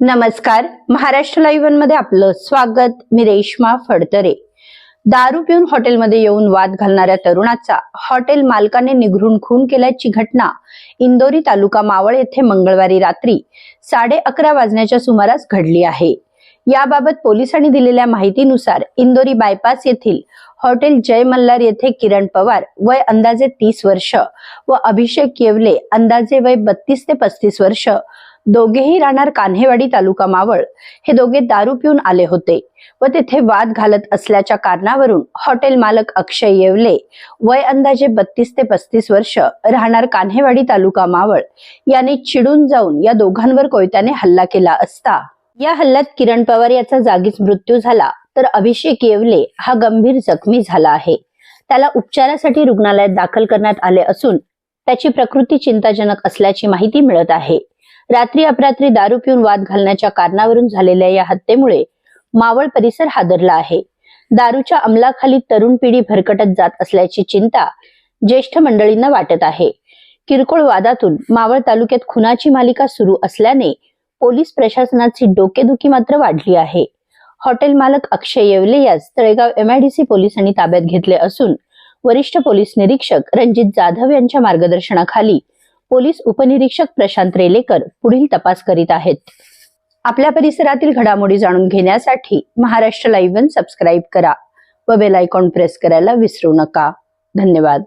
नमस्कार. महाराष्ट्र लाईव्हमध्ये आपलं स्वागत. मी रेश्मा फडतरे. दारू पिऊन हॉटेलमध्ये येऊन वाद घालणाऱ्या तरुणाचा हॉटेल मालकाने निघरून खून केल्याची घटना इंदोरी तालुका मावळ येथे मंगळवारी रात्री साडे अकरा वाजण्याच्या सुमारास घडली आहे. याबाबत पोलिसांनी दिलेल्या माहितीनुसार इंदोरी बायपास येथील हॉटेल जय मल्हार येथे किरण पवार वय अंदाजे तीस वर्ष व अभिषेक येवले अंदाजे वय बत्तीस ते पस्तीस वर्ष दोघेही राहणार कान्हेवाडी तालुका मावळ. हे दोघे दारू पिऊन आले होते व तेथे वाद घालत असल्याच्या कारणावरून हॉटेल मालक अक्षय येवले वय अंदाजे बत्तीस ते पस्तीस वर्ष राहणार कान्हेवाडी तालुका मावळ. याने चिडून जाऊन या दोघांवर कोयत्याने हल्ला केला असता. या हल्ल्यात किरण पवार याचा जागीच मृत्यू झाला तर अभिषेक येवले हा गंभीर जखमी झाला आहे. त्याला उपचारासाठी रुग्णालयात दाखल करण्यात आले असून त्याची प्रकृती चिंताजनक असल्याची माहिती मिळत आहे. रात्री अपरात्री दारू पिऊन वाद घालण्याच्या कारणावरून झालेल्या या हत्येमुळे मावळ परिसर हादरला आहे. दारूच्या अंमलाखाली तरुण पिढी भरकटत जात असल्याची चिंता ज्येष्ठ मंडळींना वाटत आहे. किरकोळ वादातून मावळ तालुक्यात खुनाची मालिका सुरू असल्याने पोलीस प्रशासनाची डोकेदुखी मात्र वाढली आहे. हॉटेल मालक अक्षय येवले यास तळेगाव एमआयडीसी पोलिसांनी ताब्यात घेतले असून वरिष्ठ पोलीस निरीक्षक रणजित जाधव यांच्या मार्गदर्शनाखाली पोलीस उपनिरीक्षक प्रशांत रेलेकर पुढील तपास करीत आहेत. आपल्या परिसरातील घडामोडी जाणून घेण्यासाठी महाराष्ट्र लाईव्ह सबस्क्राईब करा व बेल आयकॉन प्रेस करायला विसरू नका. धन्यवाद.